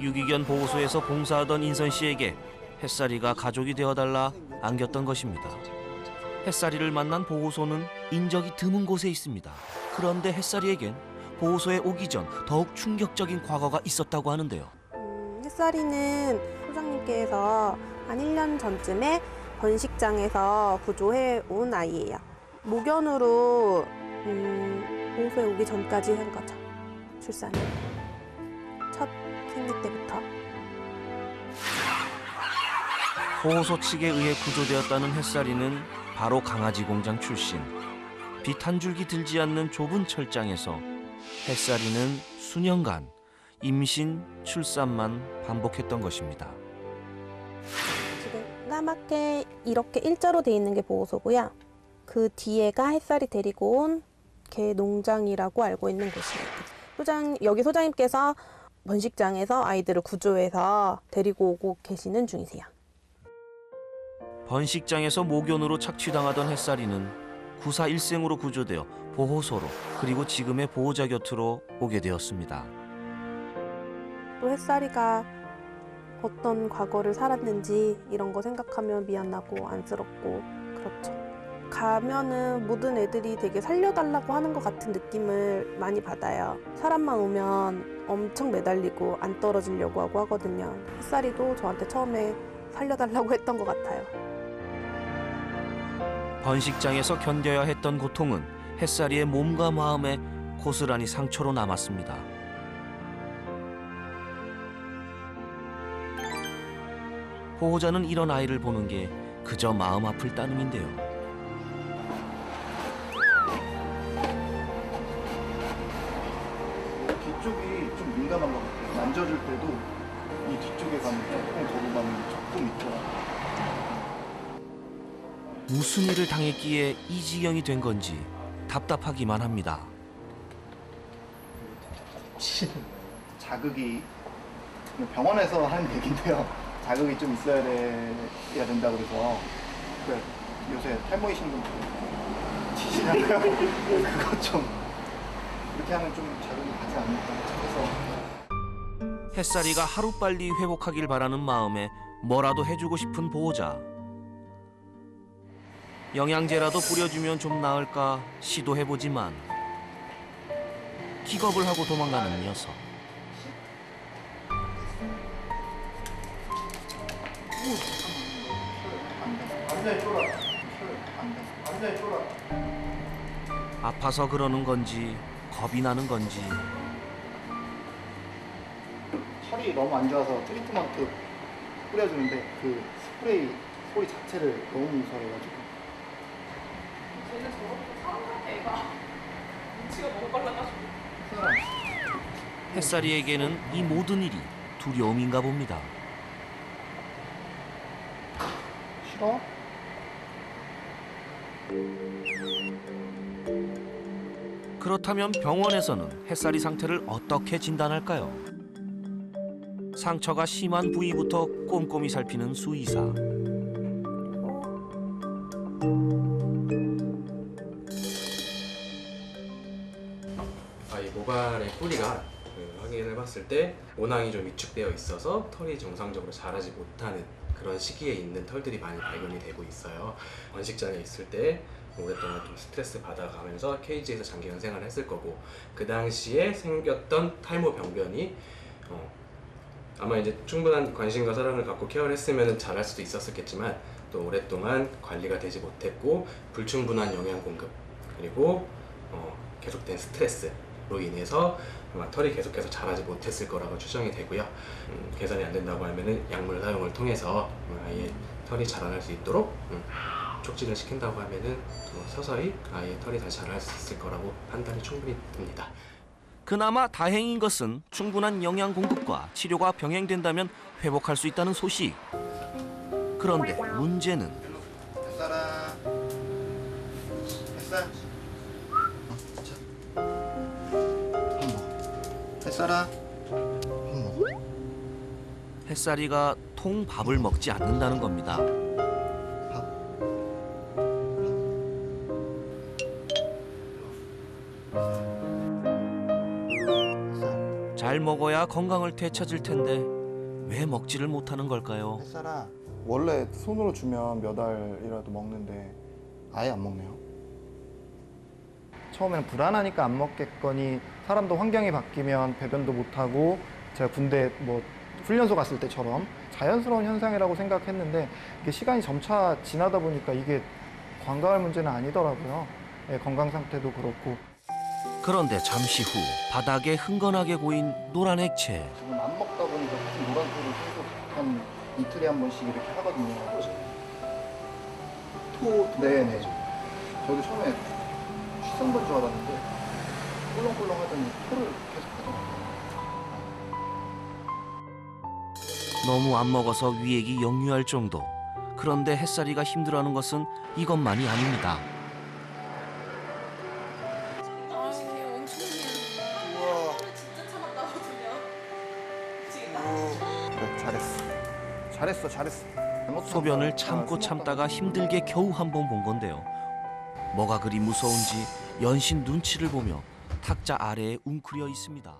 유기견 보호소에서 봉사하던 인선 씨에게 햇살이가 가족이 되어달라 안겼던 것입니다. 햇살이를 만난 보호소는 인적이 드문 곳에 있습니다. 그런데 햇살이에겐 보호소에 오기 전 더욱 충격적인 과거가 있었다고 하는데요. 음, 햇살이는 소장님께서 한 1년 전쯤에 번식장에서 구조해 온 아이예요. 모견으로 음, 보호소에 오기 전까지 한 거죠. 출산을. 첫 생리 때부터. 보호소 측에 의해 구조되었다는 햇살이는 바로 강아지 공장 출신. 빛 한 줄기 들지 않는 좁은 철장에서 햇살이는 수년간 임신, 출산만 반복했던 것입니다. 지금 까맣게 이렇게 일자로 돼 있는 게 보호소고요. 그 뒤에가 햇살이 데리고 온 개 농장이라고 알고 있는 곳이에요. 소장 여기 소장님께서 번식장에서 아이들을 구조해서 데리고 오고 계시는 중이세요. 번식장에서 모견으로 착취당하던 햇살이는 구사 일생으로 구조되어 보호소로 그리고 지금의 보호자 곁으로 오게 되었습니다. 또 햇살이가 어떤 과거를 살았는지 이런 거 생각하면 미안하고 안쓰럽고 그렇죠. 가면은 모든 애들이 되게 살려달라고 하는 것 같은 느낌을 많이 받아요. 사람만 오면 엄청 매달리고 안 떨어지려고 하고 하거든요. 햇살이도 저한테 처음에 살려달라고 했던 것 같아요. 번식장에서 견뎌야 했던 고통은 햇살이의 몸과 마음에 고스란히 상처로 남았습니다. 보호자는 이런 아이를 보는 게 그저 마음 아플 따름인데요. 뒤쪽이 좀 민감한 것 같아요. 만져줄 때도 이 뒤쪽에 가면 조금 거부감이 조금 있더라고요. 무슨 일을 당했기에 이 지경이 된 건지 답답하기만 합니다. 자극이 병원에서 하는 얘기인데요. 자극이 좀 있어야 돼야 된다 그래서 그 요새 탈모 이신 분들 치시잖아요. 그거 좀 이렇게 하면 좀 자극이 가지 않을까 해서 햇살이가 하루빨리 회복하길 바라는 마음에 뭐라도 해주고 싶은 보호자. 영양제라도 뿌려주면 좀 나을까 시도해보지만 기겁을 하고 도망가는 녀석. 아파서 그러는 건지 겁이 나는 건지 털이 너무 안 좋아서 트리트먼트 뿌려주는데 그 스프레이 소리 자체를 너무 무서워해가지고 햇살이에게는 이 모든 일이 두려움인가 봅니다. 싫어? 그렇다면 병원에서는 햇살이 상태를 어떻게 진단할까요? 상처가 심한 부위부터 꼼꼼히 살피는 수의사. 아 이 모발의 뿌리가 그 확인을 봤을 때 모낭이 좀 위축되어 있어서 털이 정상적으로 자라지 못하는 그런 시기에 있는 털들이 많이 발견이 되고 있어요. 번식장에 있을 때 오랫동안 좀 스트레스 받아가면서 케이지에서 장기간 생활을 했을 거고 그 당시에 생겼던 탈모 병변이 어, 아마 이제 충분한 관심과 사랑을 갖고 케어를 했으면 잘할 수도 있었겠지만 또 오랫동안 관리가 되지 못했고 불충분한 영양 공급 그리고 어, 계속된 스트레스로 인해서 아마 털이 계속해서 자라지 못했을 거라고 추정이 되고요. 음, 개선이 안 된다고 하면은 약물 사용을 통해서 음, 아예 털이 자라날 수 있도록 음, 촉진을 시킨다고 하면은 또 서서히 아예 털이 다시 자랄 수 있을 거라고 판단이 충분히 됩니다. 그나마 다행인 것은 충분한 영양 공급과 치료가 병행된다면 회복할 수 있다는 소식. 그런데 문제는 햇살아 햇살. 밥 먹어 햇살아 밥 먹어 햇살이가 통 밥을 먹지 않는다는 겁니다. 잘잘 먹어야 건강을 되찾을 텐데 왜 먹지를 못하는 걸까요? 햇살아 원래 손으로 주면 몇 알이라도 먹는데 아예 안 먹네요. 처음에는 불안하니까 안 먹겠거니 사람도 환경이 바뀌면 배변도 못하고 제가 군대 뭐 훈련소 갔을 때처럼 자연스러운 현상이라고 생각했는데 이게 시간이 점차 지나다 보니까 이게 관가할 문제는 아니더라고요. 예, 건강 상태도 그렇고 그런데 잠시 후 바닥에 흥건하게 고인 노란 액체. 지금 안 먹다 보니까 계속 노란 토를 계속 한 이틀에 한 번씩 이렇게 하거든요. 토? 네네. 저도 처음에 취성 건줄 알았는데 꿀렁꿀렁 하더니 토를 계속 하더라고요. 너무 안 먹어서 위액이 역류할 정도. 그런데 햇살이가 힘들어하는 것은 이것만이 아닙니다. 잘했어 잘했어. 소변을 거야. 참고 아, 참다가 힘들게 겨우 한 번 본 건데요. 뭐가 그리 무서운지 연신 눈치를 보며 탁자 아래에 웅크려 있습니다.